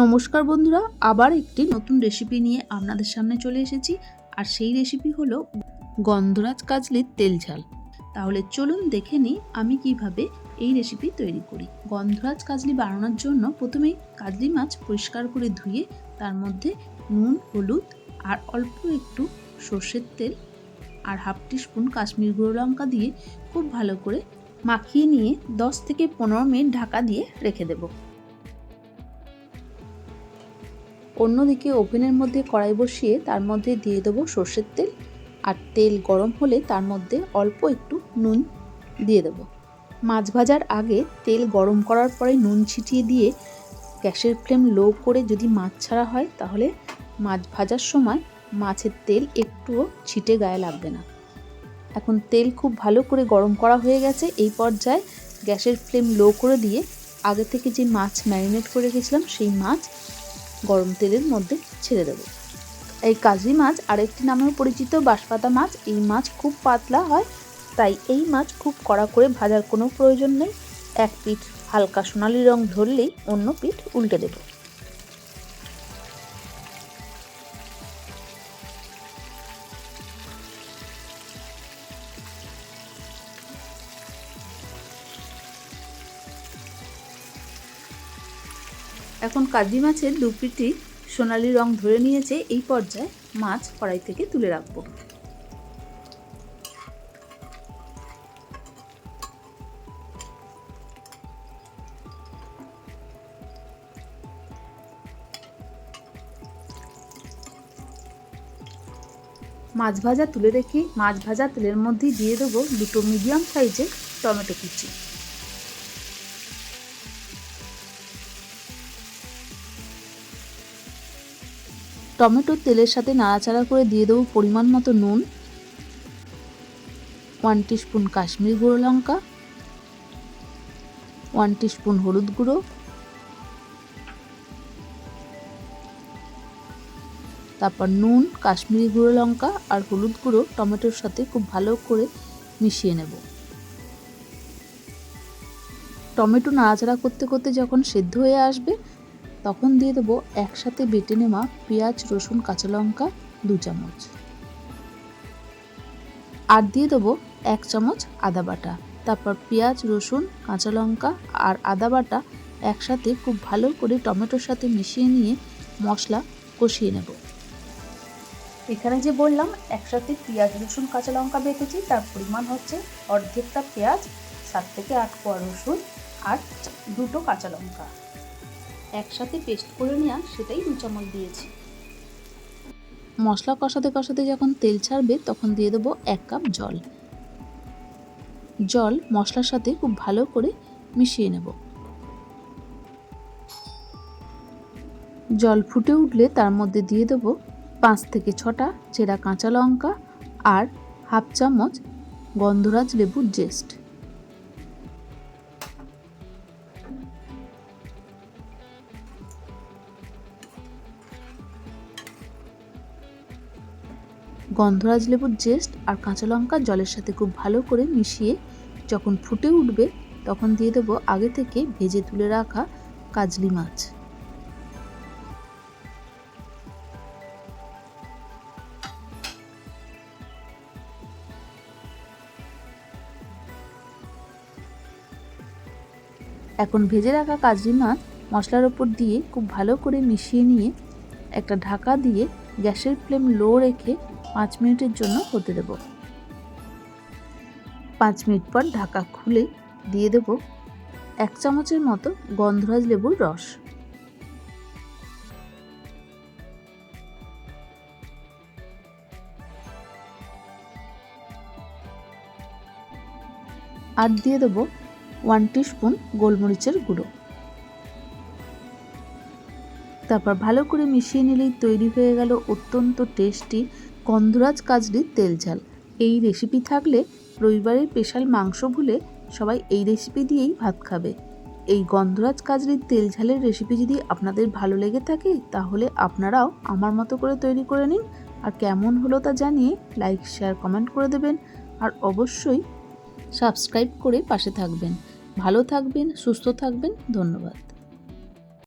নমস্কার বন্ধুরা, আবার একটি নতুন রেসিপি নিয়ে আপনাদের সামনে চলে এসেছি। আর সেই রেসিপি হলো গন্ধরাজ কাজলির তেল ঝাল। তাহলে চলুন দেখে নিই আমি কীভাবে এই রেসিপি তৈরি করি। গন্ধরাজ কাজলি বানানোর জন্য প্রথমেই কাজলি মাছ পরিষ্কার করে ধুয়ে তার মধ্যে নুন, হলুদ আর অল্প একটু সর্ষের তেল আর হাফ টিস্পুন কাশ্মীর গুঁড়ো লঙ্কা দিয়ে খুব ভালো করে মাখিয়ে নিয়ে 10 থেকে পনেরো মিনিট ঢাকা দিয়ে রেখে দেবো। অন্যদিকে ওভেনের মধ্যে কড়াই বসিয়ে তার মধ্যে দিয়ে দেবো সর্ষের তেল, আর তেল গরম হলে তার মধ্যে অল্প একটু নুন দিয়ে দেবো। মাছ ভাজার আগে তেল গরম করার পরে নুন ছিটিয়ে দিয়ে গ্যাসের ফ্লেম লো করে যদি মাছ ছাড়া হয়, তাহলে মাছ ভাজার সময় মাছের তেল একটুও ছিটে গায়ে লাগবে না। এখন তেল খুব ভালো করে গরম করা হয়ে গেছে, এই পর্যায়ে গ্যাসের ফ্লেম লো করে দিয়ে আগে থেকে যে মাছ ম্যারিনেট করে রেখেছিলাম, সেই মাছ গরম তেলের মধ্যে ছেড়ে দেবো। এই কাজলি মাছ আরেকটি নামেও পরিচিত, বাঁশপাতা মাছ। এই মাছ খুব পাতলা হয়, তাই এই মাছ খুব কড়া করে ভাজার কোনো প্রয়োজন নেই। এক পিঠ হালকা সোনালি রং ধরলেই অন্য পিঠ উল্টে দেবো। এখন কাজি মাছের দু পিঠি সোনালি রং ধরে নিয়েছে এই পর্যায়ে মাছ কড়াই থেকে তুলে রাখব। মাছ ভাজা তুলে রেখে মাছ ভাজা তেলের মধ্যে দিয়ে দেবো দুটো মিডিয়াম সাইজের টমেটো কুচি। টমেটো তেলের সাথে নাড়াচাড়া করে দিয়ে দেবো পরিমাণ মতো নুন ওয়ান স্পুন কাশ্মীরি গুঁড়ো লঙ্কা ওয়ান স্পুন হলুদ গুঁড়ো, তারপর নুন, কাশ্মীরি গুঁড়ো লঙ্কা আর হলুদ গুঁড়ো টমেটোর সাথে খুব ভালো করে মিশিয়ে নেব। টমেটো নাড়াচাড়া করতে করতে যখন সেদ্ধ হয়ে আসবে তখন দিয়ে দেবো একসাথে বেটে নেওয়া পেঁয়াজ, রসুন, কাঁচা লঙ্কা দু চামচ। আর দিয়ে দেবো এক চামচ আদা বাটা। তারপর পেঁয়াজ, রসুন, কাঁচা লঙ্কা আর আদা বাটা একসাথে খুব ভালো করে টমেটোর সাথে মিশিয়ে নিয়ে মশলা কষিয়ে নেব। এখানে যে বললাম, একসাথে পেঁয়াজ, রসুন, কাঁচা লঙ্কা বেটেছি, তার পরিমাণ হচ্ছে অর্ধেকটা পেঁয়াজ, সাত থেকে আট কোয়া রসুন আর দুটো কাঁচা লঙ্কা। একসাথে পেস্ট করে নেওয়া সেটাই দু চামচ দিয়েছি। মশলা কষাতে কষাতে যখন তেল ছাড়বে, তখন দিয়ে দেবো এক কাপ জল। জল মশলার সাথে খুব ভালো করে মিশিয়ে নেব। জল ফুটে উঠলে তার মধ্যে দিয়ে দেবো পাঁচ থেকে ছটা চেরা কাঁচা লঙ্কা আর হাফ চামচ গন্ধরাজ লেবুর জেস্ট গন্ধরাজ লেবুর জেস্ট আর কাঁচা লঙ্কা জলের সাথে খুব ভালো করে মিশিয়ে যখন ফুটে উঠবে, তখন দিয়ে দেবো আগে থেকে ভেজে তুলে রাখা কাজলি মাছ। এখন ভেজে রাখা কাজলি মাছ মশলার ওপর দিয়ে খুব ভালো করে মিশিয়ে নিয়ে একটা ঢাকা দিয়ে গ্যাসের ফ্লেম লো রেখে পাঁচ মিনিটের জন্য হতে দেব। পাঁচ মিনিট পর ঢাকা খুলে দিয়ে দেব এক চামচের মতো গন্ধরাজ লেবুর রস। আর দিয়ে দেবো ওয়ান স্পুন গোলমরিচের গুঁড়ো। তারপর ভালো করে মিশিয়ে নিলেই তৈরি হয়ে গেল অত্যন্ত টেস্টি গন্ধরাজ কাজলির তেল ঝাল। এই রেসিপি থাকলে রবিবারের স্পেশাল মাংস ভুলে সবাই এই রেসিপি দিয়েই ভাত খাবে। এই গন্ধরাজ কাজলির তেল ঝালের রেসিপি যদি আপনাদের ভালো লেগে থাকে, তাহলে আপনারাও আমার মতো করে তৈরি করে নিন। আর কেমন হলো তা জানিয়ে লাইক শেয়ার কমেন্ট করে দেবেন। আর অবশ্যই সাবস্ক্রাইব করে পাশে থাকবেন। ভালো থাকবেন, সুস্থ থাকবেন, ধন্যবাদ।